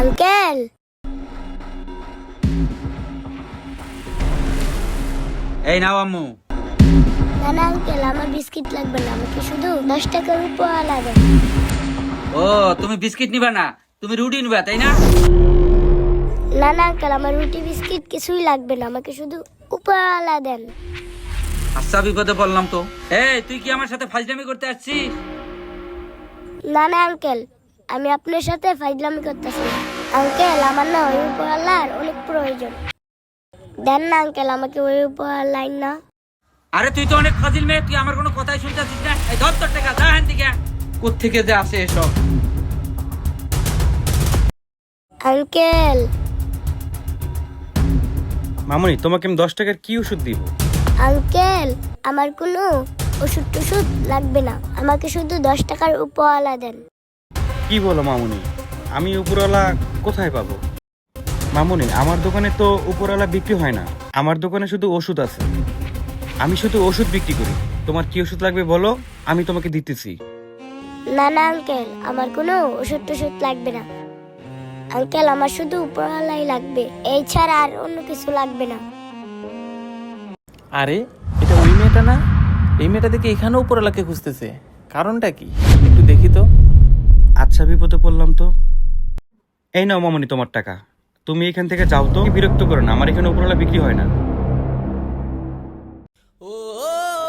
Uncle. এই নাও আম্মু। না না আঙ্কেল আমার বিস্কিট লাগবে না আমাকে শুধু দশ টাকার উপহার দেন ও তুমি বিস্কিট নিবা না তুমি রুটি নিবা তাই না? না না আঙ্কেল আমার রুটি বিস্কিট কিছুই লাগবে না আমাকে শুধু উপহার দেন। আচ্ছা বিপদে পড়লাম তো। এই তুই কি আমার সাথে ফাজলামি করতে আসছিস? না না আঙ্কেল আমি আপনার সাথে ফাইজলামি করতেছি। আঙ্কেল আমার না ওই উপহার অনেক প্রয়োজন। দেন না আঙ্কেল আমাকে ওই উপহার লাইন না। আরে তুই তো অনেক ফাজিল মেয়ে তুই আমার কোনো কথাই শুনতে আসছিস না। এই ধর তোর টাকা যা হ্যান থেকে। কোথেকে যে আসে এসব? আঙ্কেল। মামনি তোমাকে আমি দশ টাকার কি ওষুধ দিব? আঙ্কেল আমার কোনো ওষুধ টষুধ লাগবে না। আমাকে শুধু দশ টাকার উপহার দেন। কি বলো মামনি? আমি উপরওয়ালা কোথায় পাবো? মামুনি আমার দোকানে তো উপরওয়ালা বিক্রি হয় না। আমার দোকানে শুধু ওষুধ আছে। আমি শুধু ওষুধ বিক্রি করি। তোমার কি ওষুধ লাগবে বলো? আমি তোমাকে দিতেছি। না না আঙ্কেল আমার কোনো ওষুধ টষুধ লাগবে না। আঙ্কেল আমার শুধু উপহারলাই লাগবে। এই ছাড়া আর অন্য কিছু লাগবে না। আরে এটা ওই মেয়েটা না? এই মেয়েটা দেখে এখানেও উপরওয়ালাকে খুঁজতেছে। কারণটা কি? একটু দেখি তো। আচ্ছা বিপদে পড়লাম তো। এই নাও মামনি তোমার টাকা। তুমি এখান থেকে যাও তো বিরক্ত করো না আমার এখানে উপরওয়ালা বিক্রি হয় না।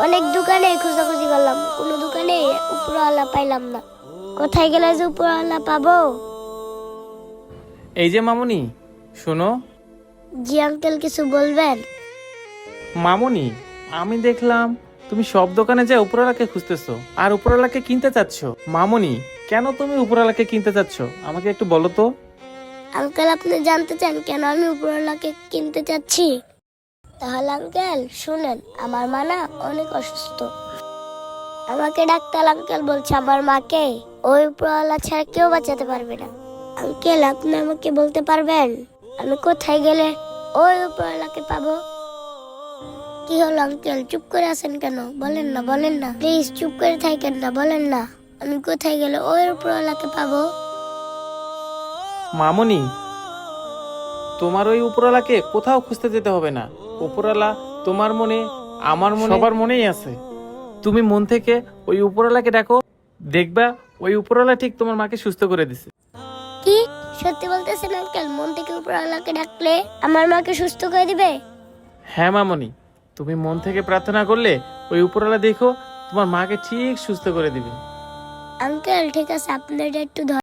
অনেক দোকানে খোঁজাখুঁজি করলাম কোনো দোকানে উপরওয়ালা পাইলাম না। কোথায় গেলে যে উপরওয়ালা পাবো? এই যে মামুনি শোনো। জি আঙ্কেল কিছু বলবেন? মামুনি আমি দেখলাম তুমি সব দোকানে যা উপরওয়ালাকে খুঁজতেছো আর উপরওয়ালাকে কিনতে চাচ্ছ। মামুনি কেন তুমি উপরওয়ালাকে কিনতে চাচ্ছ? আমাকে একটু বলো তো। আঙ্কেল, আপনি জানতে চান কেন আমি উপরওয়ালাকে কিনতে চাচ্ছি? তাহলে আঙ্কেল, শুনেন, আমার মা না অনেক অসুস্থ। আমাকে ডাক্তার আঙ্কেল বলছে, আমার মাকে ওই উপরওয়ালা ছাড়া কেউ বাঁচাতে পারবে না। আঙ্কেল, আপনি আমাকে বলতে পারবেন? আমি কোথায় গেলে ওই উপরওয়ালাকে পাবো? কি হলো আঙ্কেল, চুপ করে আছেন কেন? বলেন না বলেন না। প্লিজ চুপ করে থাকেন না, বলেন না। আমি কোথায় গেলে ওই উপরওয়ালাকে পাবো? মামুনি তোমার ওই উপরওয়ালাকে কোথাও খুঁজতে যেতে হবে না। উপরওয়ালা তোমার মনে আমার মনে সবার মনেই আছে। তুমি মন থেকে ওই উপরওয়ালাকে দেখো দেখবা ওই উপরওয়ালা ঠিক তোমার মাকে সুস্থ করে দিছে। কি? সত্যি বলতেছেন আঙ্কেল মন থেকে উপরওয়ালাকে ডাকলে আমার মাকে সুস্থ করে দিবে? হ্যাঁ মামনি তুমি মন থেকে প্রার্থনা করলে ওই উপরওয়ালা দেখো তোমার মাকে ঠিক সুস্থ করে দিবে। আঙ্কেল ঠিক আছে আপনার একটু ধর